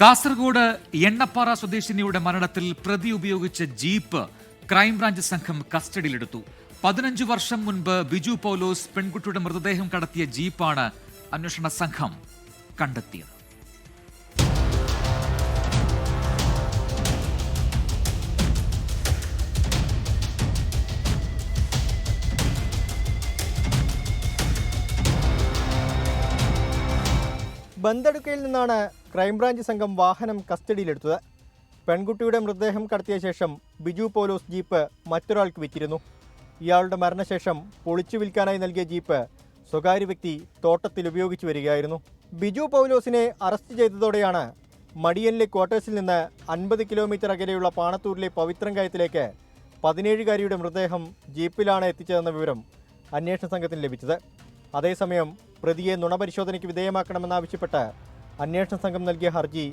കാസർഗോഡ് എണ്ണപ്പാറ സ്വദേശിനിയുടെ മരണത്തിൽ പ്രതി ഉപയോഗിച്ച ജീപ്പ് ക്രൈംബ്രാഞ്ച് സംഘം കസ്റ്റഡിയിലെടുത്തു. പതിനഞ്ചു വർഷം മുൻപ് ബിജു പൗലോസ് പെൺകുട്ടിയുടെ മൃതദേഹം കടത്തിയ ജീപ്പാണ് അന്വേഷണ സംഘം കണ്ടെത്തിയത്. ബന്തെടുക്കയിൽ നിന്നാണ് ക്രൈംബ്രാഞ്ച് സംഘം വാഹനം കസ്റ്റഡിയിലെടുത്തത്. പെൺകുട്ടിയുടെ മൃതദേഹം കടത്തിയ ശേഷം ബിജു പോലോസ് ജീപ്പ് മറ്റൊരാൾക്ക് വിറ്റിരുന്നു. ഇയാളുടെ മരണശേഷം പൊളിച്ചു വിൽക്കാനായി നൽകിയ ജീപ്പ് സ്വകാര്യ വ്യക്തി തോട്ടത്തിൽ ഉപയോഗിച്ചു വരികയായിരുന്നു. ബിജു പൗലോസിനെ അറസ്റ്റ് ചെയ്തതോടെയാണ് മടിയനിലെ ക്വാർട്ടേഴ്സിൽ നിന്ന് അൻപത് കിലോമീറ്റർ അകലെയുള്ള പാണത്തൂരിലെ പവിത്രംകായത്തിലേക്ക് പതിനേഴുകാരിയുടെ മൃതദേഹം ജീപ്പിലാണ് എത്തിച്ചതെന്ന വിവരം അന്വേഷണ സംഘത്തിന് ലഭിച്ചത്. അതേസമയം പ്രതിയെ നുണപരിശോധനയ്ക്ക് വിധേയമാക്കണമെന്നാവശ്യപ്പെട്ട് അന്വേഷണ സംഘം നൽകിയ ഹർജി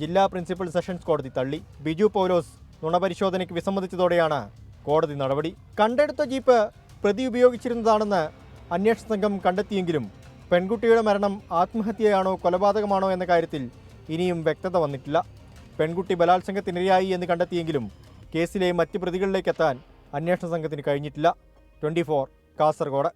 ജില്ലാ പ്രിൻസിപ്പൽ സെഷൻസ് കോടതി തള്ളി. ബിജു പൗലോസ് നുണപരിശോധനയ്ക്ക് വിസമ്മതിച്ചതോടെയാണ് കോടതി നടപടി. കണ്ടെടുത്ത ജീപ്പ് പ്രതി ഉപയോഗിച്ചിരുന്നതാണെന്ന് അന്വേഷണ സംഘം കണ്ടെത്തിയെങ്കിലും പെൺകുട്ടിയുടെ മരണം ആത്മഹത്യയാണോ കൊലപാതകമാണോ എന്ന കാര്യത്തിൽ ഇനിയും വ്യക്തത വന്നിട്ടില്ല. പെൺകുട്ടി ബലാത്സംഗത്തിനിരയായി എന്ന് കണ്ടെത്തിയെങ്കിലും കേസിലെ മറ്റ് പ്രതികളിലേക്കെത്താൻ അന്വേഷണ സംഘത്തിന് കഴിഞ്ഞിട്ടില്ല. ട്വന്റി കാസർഗോഡ്.